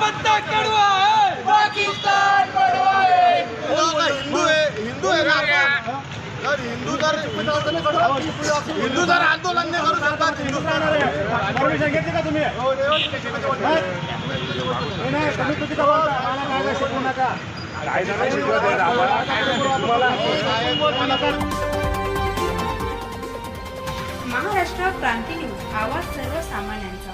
पत्ता कडवा है पाकिस्तान बड़वा है हिंदू आहे हिंदू आहे ना आपण? तर हिंदू जर हिंदू जर आंदोलन नाही करू शकतात हिंदुस्थान का तुम्ही? तुम्ही काय शिकवू नका. काय नका. शिकवत? महाराष्ट्र क्रांती न्यूज आवाज सर्वसामान्यांचा.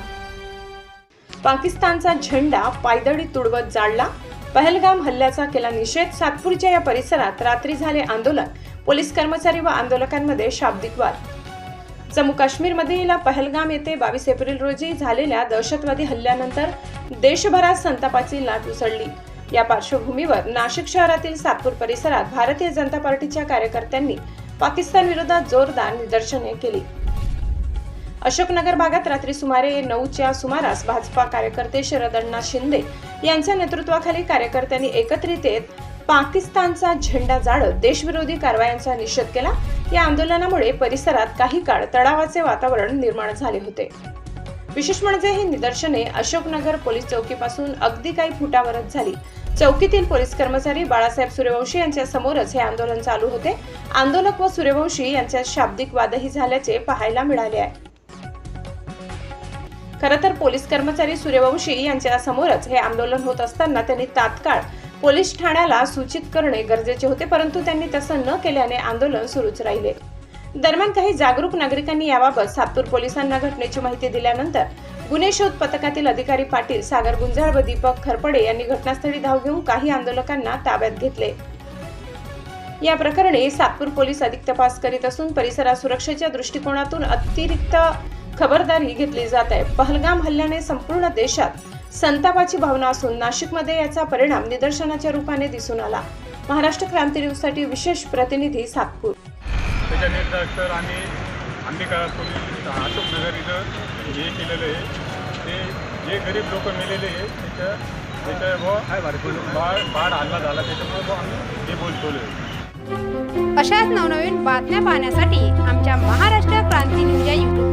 पाकिस्तानचा झेंडा पायदळी तुडवत जाळला. पहलगाम हल्ल्याचा केला निषेध. सातपूरच्या या परिसरात रात्री झाले आंदोलन. पोलीस कर्मचारी व आंदोलकांमध्ये शाब्दिक वाद. जम्मू काश्मीरमधील पहलगाम येथे बावीस एप्रिल रोजी झालेल्या दहशतवादी हल्ल्यानंतर देशभरात संतापाची लाट उसळली. या पार्श्वभूमीवर नाशिक शहरातील सातपूर परिसरात भारतीय जनता पार्टीच्या कार्यकर्त्यांनी पाकिस्तान विरोधात जोरदार निदर्शने केली. अशोकनगर भागात रात्री सुमारे नऊच्या सुमारास भाजपा कार्यकर्ते शरद अण्णा शिंदे यांच्या नेतृत्वाखाली कार्यकर्त्यांनी एकत्रित येत पाकिस्तानचा झेंडा जाळत देशविरोधी कारवायांचा निषेध केला. या आंदोलनामुळे परिसरात काही काळ तणावाचे वातावरण निर्माण झाले होते. विशेष म्हणजे ही निदर्शने अशोकनगर पोलीस चौकीपासून अगदी काही फुटावरच झाली. चौकीतील पोलीस कर्मचारी बाळासाहेब सूर्यवंशी यांच्या समोरच हे आंदोलन चालू होते. आंदोलक व सूर्यवंशी यांच्यात शाब्दिक वादही झाल्याचे पाहायला मिळाले आहे. खरं तर पोलीस कर्मचारी सूर्यवंशी यांच्या समोरच हे आंदोलन होत असताना त्यांनी तात्काळ पोलीस ठाण्याला सूचित करणे गरजेचे होते परंतु त्यांनी तसं न केल्याने आंदोलन सुरूच राहिले. दरम्यान काही जागरूक नागरिकांनी याबाबत सातूर पोलिसांना घटनेची माहिती दिल्यानंतर गुन्हे शोध पथकातील अधिकारी पाटील सागर गुंजाळ व दीपक खरपडे यांनी घटनास्थळी धाव घेऊन काही आंदोलकांना ताब्यात घेतले. या प्रकरणी सातपूर पोलीस अधिक तपास करीत असून परिसरात सुरक्षेच्या दृष्टिकोनातून अतिरिक्त खबरदारी घेतली जात आहे. पहलगाम हल्ल्याने संपूर्ण देशात संतापाची भावना असून नाशिकमध्ये याचा परिणाम निदर्शनाच्या रूपाने दिसून आला. महाराष्ट्र क्रांती न्यूजसाठी विशेष प्रतिनिधी सातपूर. त्याच्या निर्धार आम्ही अंबिका पोलीस अशोकनगर इथं हे केलेलं आहे. ते जे गरीब लोक मेलेले आहे त्याच्या त्याच्या व बाळ बाळ हल्ला झाला त्याच्यामुळे आम्ही हे बोलतो अशाच नवनवीन बातम्या पाहण्यासाठी आमच्या महाराष्ट्र क्रांती न्यूज या यूट्यूब